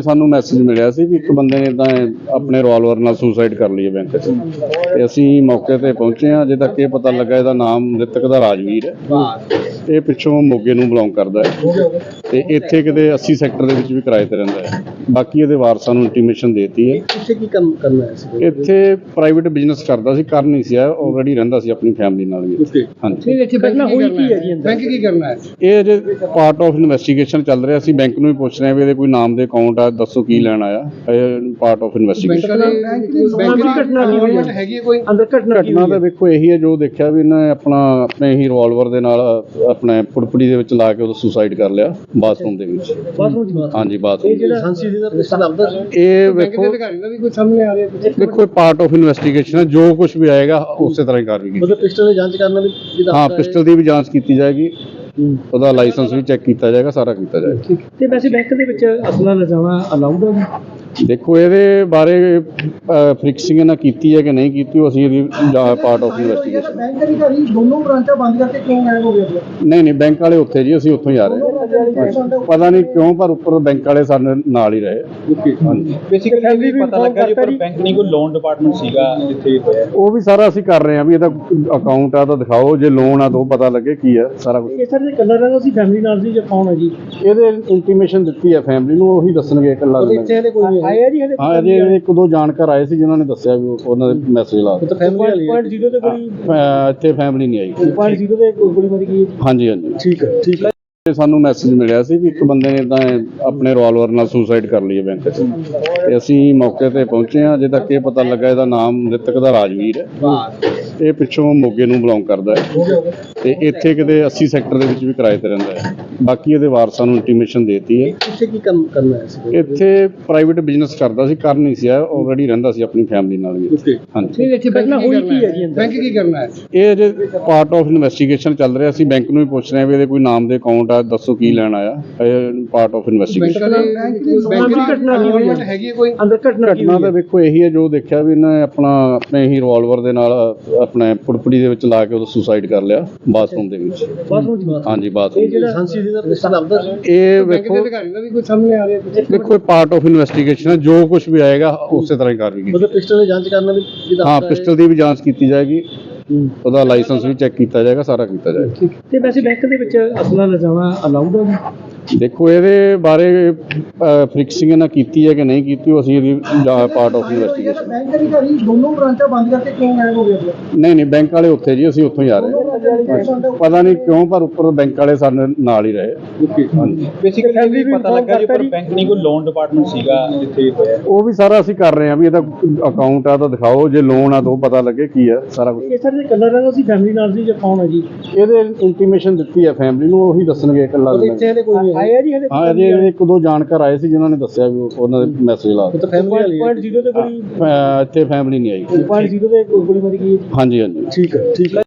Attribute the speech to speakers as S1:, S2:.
S1: ਸਾਨੂੰ ਮੈਸੇਜ ਮਿਲਿਆ ਸੀ ਵੀ ਇੱਕ ਬੰਦੇ ਨੇ ਤਾਂ ਆਪਣੇ ਰਿਵਾਲਵਰ ਨਾਲ ਸੁਸਾਈਡ ਕਰ ਲਈ ਹੈ ਬੈਂਕ 'ਚ। ਤੇ ਅਸੀਂ ਮੌਕੇ ਤੇ ਪਹੁੰਚੇ ਹਾਂ, ਅਜੇ ਤੱਕ ਇਹ ਪਤਾ ਲੱਗਾ ਇਹਦਾ ਨਾਮ ਮ੍ਰਿਤਕ ਦਾ ਰਾਜਵੀਰ ਹੈ। ਇਹ ਪਿੱਛੋਂ ਮੋਗੇ ਨੂੰ ਬਿਲੋਂਗ ਕਰਦਾ ਹੈ। ਤੇ ਇੱਥੇ ਕਿਤੇ 80 ਸੈਕਟਰ ਦੇ ਵਿੱਚ ਵੀ ਕਿਰਾਏ ਤੇ ਰਹਿੰਦਾ ਹੈ। ਬਾਕੀ ਇਹਦੇ ਵਾਰਸਾਂ ਨੂੰ ਇੰਟੀਮੇਸ਼ਨ ਦੇਤੀ ਹੈ।
S2: ਇੱਥੇ ਕੀ ਕੰਮ ਕਰਨਾ ਹੈ ਸੀ?
S1: ਇੱਥੇ ਪ੍ਰਾਈਵੇਟ ਬਿਜ਼ਨਸ ਕਰਦਾ ਸੀ ਕਰ ਨਹੀਂ ਸੀ ਆਲਰੇਡੀ ਰਹਿੰਦਾ ਸੀ ਆਪਣੀ ਫੈਮਿਲੀ ਨਾਲ ਵੀ ਹਾਂਜੀ।
S2: ਇੱਥੇ ਪਹਿਲਾਂ ਹੋਈ ਕੀ ਹੈ ਜੀ ਬੈਂਕ ਕੀ ਕਰਨਾ ਹੈ?
S1: ਇਹ ਅਜੇ ਪਾਰਟ ਆਫ ਇਨਵੈਸਟੀਗੇਸ਼ਨ ਚੱਲ ਰਿਹਾ ਸੀ ਬੈਂਕ ਨੂੰ ਵੀ ਪੁੱਛ ਰਹੇ ਹਾਂ ਵੀ ਇਹਦੇ ਕੋਈ ਨਾਮ ਦੇ ਅਕਾਊਂਟ ਆ ਦੱਸੋ ਕੀ ਲੈਣ ਆਇਆ। ਇਹ ਪਾਰਟ ਆਫ ਇਨਵੈਸਟੀਗੇਸ਼ਨ
S2: ਬੈਂਕ ਦੀ ਘਟਨਾ ਹੋਈ? ਹੈਗੀ ਕੋਈ? ਅੰਦਰ ਘਟਨਾ
S1: ਘਟਨਾ ਤਾਂ ਵੇਖੋ ਇਹੀ ਹੈ ਜੋ ਦੇਖਿਆ ਵੀ ਇਹਨੇ ਆਪਣਾ ਆਪਣੇ ਹੀ ਰਿਵਾਲਵਰ ਦੇ ਨਾਲ ਆਪਣੇ ਪੁੜਪੜੀ ਦੇ ਵਿੱਚ ਲਾ ਕੇ ਉਹ ਸੁਸਾਈਡ ਕਰ ਲਿਆ। ਬਾਥਰੂਮ ਦੇ ਵਿੱਚ। ਹਾਂਜੀ ਬਾਥਰੂਮ।
S2: ਜਿਹੜਾ ਸੰਸੀ ਦਾ ਰਿਸ਼ਤਾ ਲੱਭਦਾ ਸੀ?
S1: ਇਹ ਵੇਖੋ।
S2: ਅਧਿਕਾਰੀ ਦਾ ਵੀ ਕੋਈ ਸਾਹਮਣੇ ਆ ਰਿਹਾ
S1: ਵੇਖੋ ਪਾਰਟ ਆਫ ਇਨਵੈਸਟੀਗੇਸ਼ਨ ਹੈ। ਜੋ ਕੁਝ ਵੀ ਆਏਗਾ ਉਸੇ ਤਰ੍ਹਾਂ ਹੀ ਕਾਰਵਾਈ ਕੀਤੀ
S2: ਮਤਲਬ ਪਿਸਟਲ ਦੀ ਜਾਂਚ ਕਰਨਾ ਵੀ ਜਿਹਦਾ
S1: ਹਾਂ ਪਿਸਟਲ ਦੀ ਵੀ ਜਾਂਚ ਕੀਤੀ ਜਾਏਗੀ। ਉਹਦਾ ਲਾਇਸੈਂਸ ਵੀ ਚੈੱਕ ਕੀਤਾ ਜਾਏਗਾ ਸਾਰਾ ਕੀਤਾ ਜਾਏਗਾ।
S2: ਤੇ ਵੈਸੇ ਬੈਂਕ ਦੇ ਵਿੱਚ ਅਸਲਾ ਲਿਜਾਣਾ ਅਲਾਉਡ ਹੈ
S1: ਦੇਖੋ ਇਹਦੇ ਬਾਰੇ ਫਿਕਸਿੰਗ ਇਹਨਾਂ ਕੀਤੀ ਹੈ ਕਿ ਨਹੀਂ ਕੀਤੀ ਉਹ ਅਸੀਂ ਇਹਦੀ ਪਾਰਟ ਆਫ ਇਨਵੈਸਟੀਗੇਸ਼ਨ
S2: ਬੈਂਕ ਅਧਿਕਾਰੀ ਦੋਨੋਂ ਬ੍ਰਾਂਚਾਂ ਬੰਦ ਕਰਕੇ ਕਿਉਂ ਗਾਇਬ ਹੋ ਗਏ
S1: ਨਹੀਂ ਨਹੀਂ ਬੈਂਕ ਵਾਲੇ ਉੱਥੇ ਜੀ ਅਸੀਂ ਉੱਥੋਂ ਹੀ ਆ ਰਹੇ ਹਾਂ। ਪਤਾ ਨਹੀਂ ਕਿਉਂ ਪਰ ਉੱਪਰ ਬੈਂਕ ਵਾਲੇ ਸਾਡੇ ਨਾਲ ਹੀ ਰਹੇ। ਹਾਂਜੀ।
S3: ਬੇਸਿਕਲੀ ਇਹ ਪਤਾ ਲੱਗਾ ਜੀ ਪਰ ਬੈਂਕ ਨਹੀਂ ਕੋਈ ਲੋਨ ਡਿਪਾਰਟਮੈਂਟ ਸੀਗਾ ਜਿੱਥੇ ਇਹ ਹੋਇਆ।
S1: ਉਹ ਵੀ ਸਾਰਾ ਅਸੀਂ ਕਰ ਰਹੇ ਹਾਂ ਵੀ ਇਹਦਾ ਅਕਾਊਂਟ ਆ ਤਾਂ ਦਿਖਾਓ ਜੇ ਲੋਨ ਆ ਤਾਂ ਉਹ ਪਤਾ ਲੱਗੇ ਕੀ ਆ ਸਾਰਾ ਕੁਝ
S2: ਇਹ ਸਰ ਦੇ ਕਲਰ ਰਹਿੰਦਾ ਸੀ ਫੈਮਿਲੀ ਨਾਲ ਸੀ ਜਾਂ ਕੌਣ ਹੈ ਜੀ?
S1: ਇਹਦੇ ਇੰਟੀਮੇਸ਼ਨ ਦਿੱਤੀ ਹੈ ਫੈਮਿਲੀ ਨੂੰ ਉਹੀ ਦੱਸਣਗੇ ਇਕੱਲਾ
S2: ਇੱਥੇ ਹਲੇ ਕੋਈ ਨਹੀਂ ਆਇਆ ਜੀ ਹਲੇ
S1: ਹਾਂ ਅਜੇ ਇੱਕ ਦੋ ਜਾਣਕਾਰ ਆਏ ਸੀ ਜਿਨ੍ਹਾਂ ਨੇ ਦੱਸਿਆ ਵੀ ਉਹ- ਉਹਨਾਂ ਦੇ ਮੈਸੇਜ ਲਾ ਦਿੱਤੇ।
S2: ਤਾਂ ਫੈਮਿਲੀ ਵਾਲੀ 0 ਤੇ ਕੋਈ
S1: ਅਹ ਇੱਥੇ ਫੈਮਿਲੀ ਨਹੀਂ ਆਈ।
S2: 0 ਤੇ ਕੋਈ ਗੋਲੀ ਮਾਰੀ ਗਈ
S1: ਹਾਂਜੀ ਹਾਂਜੀ।
S2: ਠੀਕ ਹੈ ਠੀਕ ਹੈ।
S1: ਤੇ ਸਾਨੂੰ ਮੈਸੇਜ ਮਿਲਿਆ ਸੀ ਵੀ ਇੱਕ ਬੰਦੇ ਨੇ ਤਾਂ ਆਪਣੇ ਰਿਵਾਲਵਰ ਨਾਲ ਸੁਸਾਈਡ ਕਰ ਲਈ ਹੈ ਬੈਂਕ 'ਚ। ਤੇ ਅਸੀਂ ਮੌਕੇ ਤੇ ਪਹੁੰਚੇ ਹਾਂ, ਅਜੇ ਤੱਕ ਇਹ ਪਤਾ ਲੱਗਾ ਇਹਦਾ ਨਾਮ ਮ੍ਰਿਤਕ ਦਾ ਰਾਜਵੀਰ ਹੈ। ਇਹ ਪਿੱਛੋਂ ਮੋਗੇ ਨੂੰ ਬਿਲੋਂਗ ਕਰਦਾ ਹੈ। ਤੇ ਇੱਥੇ ਕਿਤੇ 80 ਸੈਕਟਰ ਦੇ ਵਿੱਚ ਵੀ ਕਿਰਾਏ ਤੇ ਰਹਿੰਦਾ ਹੈ। ਬਾਕੀ ਇਹਦੇ ਵਾਰਸਾਂ ਨੂੰ ਇੰਟੀਮੇਸ਼ਨ ਦੇਤੀ ਹੈ।
S2: ਇੱਥੇ ਕੀ ਕੰਮ ਕਰਨਾ ਹੈ ਸੀ?
S1: ਇੱਥੇ ਪ੍ਰਾਈਵੇਟ ਬਿਜ਼ਨਸ ਕਰਦਾ ਸੀ ਕਰ ਨਹੀਂ ਸੀ ਆਲਰੇਡੀ ਰਹਿੰਦਾ ਸੀ ਆਪਣੀ ਫੈਮਿਲੀ ਨਾਲ ਵੀ।
S2: ਓਕੇ
S1: ਹਾਂਜੀ।
S2: ਇੱਥੇ ਪਹਿਲਾਂ ਹੋਈ ਕੀ ਹੈ ਜੀ ਬੈਂਕ ਕੀ ਕਰਨਾ ਹੈ?
S1: ਇਹ ਅਜੇ ਪਾਰਟ ਆਫ ਇਨਵੈਸਟੀਗੇਸ਼ਨ ਚੱਲ ਰਿਹਾ ਸੀ ਬੈਂਕ ਨੂੰ ਵੀ ਪੁੱਛ ਰਹੇ ਹਾਂ ਵੀ ਇਹਦੇ ਕੋਈ ਨਾਮ ਦੇ ਅਕਾਊਂਟ ਆ ਦੱਸੋ ਕੀ ਲੈਣ ਆਇਆ। ਇਹ ਪਾਰਟ ਆਫ ਇਨਵੈਸਟੀਗੇਸ਼ਨ
S2: ਬੈਂਕ ਦੀ ਘਟਨਾ ਕੀ ਹੋਈ? ਹੈਗੀ ਹੈ ਕੋਈ? ਅੰਦਰ ਘਟਨਾ ਕੀ
S1: ਘਟਨਾ ਤਾਂ ਵੇਖੋ ਇਹੀ ਹੈ ਜੋ ਦੇਖਿਆ ਵੀ ਇਹਨੇ ਆਪਣਾ ਆਪਣੇ ਹੀ ਰਿਵਾਲਵਰ ਦੇ ਨਾਲ ਆਪਣੇ ਪੁੜਪੜੀ ਦੇ ਵਿੱਚ ਲਾ ਕੇ ਉਹ ਸੁਸਾਈਡ ਕਰ ਲਿਆ ਬਾਥਰੂਮ ਦੇ ਵਿੱਚ।
S2: ਬਾਥਰੂਮ
S1: ਹਾਂਜੀ ਬਾਥਰੂਮ
S2: ਇਹ ਜਿਹੜਾ ਦਾ ਰਿਸ਼ਤਾ ਲੱਭਦਾ ਸੀ?
S1: ਇਹ ਵੇਖੋ।
S2: ਅਧਿਕਾਰੀ ਦਾ ਵੀ ਕੋਈ ਸਾਹਮਣੇ ਆ ਰਿਹਾ
S1: ਵੇਖੋ ਪਾਰਟ ਆਫ ਇਨਵੈਸਟੀਗੇਸ਼ਨ ਹੈ। ਜੋ ਕੁਝ ਵੀ ਆਏਗਾ ਉਸੇ ਤਰ੍ਹਾਂ ਹੀ ਕਾਰਵਾਈ ਕੀਤੀ
S2: ਮਤਲਬ ਪਿਸਟਲ ਦੀ ਜਾਂਚ ਕਰਨਾ ਵੀ ਜਿਹਦਾ
S1: ਹਾਂ ਪਿਸਟਲ ਦੀ ਵੀ ਜਾਂਚ ਕੀਤੀ ਜਾਏਗੀ। ਉਹਦਾ ਲਾਇਸੈਂਸ ਵੀ ਚੈੱਕ ਕੀਤਾ ਜਾਏਗਾ ਸਾਰਾ ਕੀਤਾ ਜਾਏਗਾ।
S2: ਤੇ ਵੈਸੇ ਬੈਂਕ ਦੇ ਵਿੱਚ ਅਸਲਾ ਲਿਜਾਣਾ ਅਲਾਉਡ ਹੈ
S1: ਦੇਖੋ ਇਹਦੇ ਬਾਰੇ ਫਿਕਸਿੰਗ ਇਹਨਾਂ ਕੀਤੀ ਹੈ ਕਿ ਨਹੀਂ ਕੀਤੀ ਉਹ ਅਸੀਂ ਇਹਦੀ ਪਾਰਟ ਆਫ ਇਨਵੈਸਟੀਗੇਸ਼ਨ
S2: ਬੈਂਕ ਅਧਿਕਾਰੀ ਦੋਨੋਂ ਬ੍ਰਾਂਚਾਂ ਬੰਦ ਕਰਕੇ ਕਿਉਂ ਗਾਇਬ ਹੋ ਗਏ
S1: ਨਹੀਂ ਨਹੀਂ ਬੈਂਕ ਵਾਲੇ ਉੱਥੇ ਜੀ ਅਸੀਂ ਉੱਥੋਂ ਹੀ ਆ ਰਹੇ ਹਾਂ। ਪਤਾ ਨਹੀਂ ਕਿਉਂ ਪਰ ਉੱਪਰ ਬੈਂਕ ਵਾਲੇ ਸਾਡੇ ਨਾਲ ਹੀ ਰਹੇ।
S2: ਓਕੇ
S1: ਹਾਂਜੀ।
S3: ਬੇਸਿਕਲੀ ਇਹ ਪਤਾ ਲੱਗਾ ਜੀ ਪਰ ਬੈਂਕ ਨਹੀਂ ਕੋਈ ਲੋਨ ਡਿਪਾਰਟਮੈਂਟ ਸੀਗਾ ਜਿੱਥੇ ਇਹ ਹੋਇਆ।
S1: ਉਹ ਵੀ ਸਾਰਾ ਅਸੀਂ ਕਰ ਰਹੇ ਹਾਂ ਵੀ ਇਹਦਾ ਅਕਾਊਂਟ ਆ ਤਾਂ ਦਿਖਾਓ ਜੇ ਲੋਨ ਆ ਤਾਂ ਉਹ ਪਤਾ ਲੱਗੇ ਕੀ ਆ ਸਾਰਾ ਕੁਝ
S2: ਸਰ ਦੇ ਕਲਰ ਰਹਿੰਦਾ ਸੀ ਫੈਮਿਲੀ ਨਾਲ ਸੀ ਜਾਂ ਕੌਣ ਹੈ ਜੀ?
S1: ਇਹਦੇ ਇੰਟੀਮੇਸ਼ਨ ਦਿੱਤੀ ਹੈ ਫੈਮਿਲੀ ਨੂੰ ਉਹੀ ਦੱਸਣਗੇ ਇਕੱਲਾ
S2: ਇੱਥੇ ਹਲੇ ਕੋਈ ਨਹੀਂ। ਆਇਆ ਜੀ ਹਲੇ
S1: ਹਾਂ ਇੱਕ ਦੋ ਜਾਣਕਾਰ ਆਏ ਸੀ ਜਿਨ੍ਹਾਂ ਨੇ ਦੱਸਿਆ ਵੀ ਉਹ- ਉਹਨਾਂ ਦੇ ਮੈਸੇਜ ਲਾ ਦਿੱਤੇ।
S2: ਤਾਂ ਫੈਮਿਲੀ ਵਾਲੀ 0 ਤੇ ਕੋਈ
S1: ਅਹ ਇੱਥੇ ਫੈਮਿਲੀ ਨਹੀਂ ਆਈ।
S2: 0 ਤੇ ਕੋਈ ਗੋਲੀ ਮਾਰੀ ਗਈ
S1: ਹਾਂਜੀ ਹਾਂਜੀ।
S2: ਠੀਕ ਹੈ ਠੀਕ ਹੈ।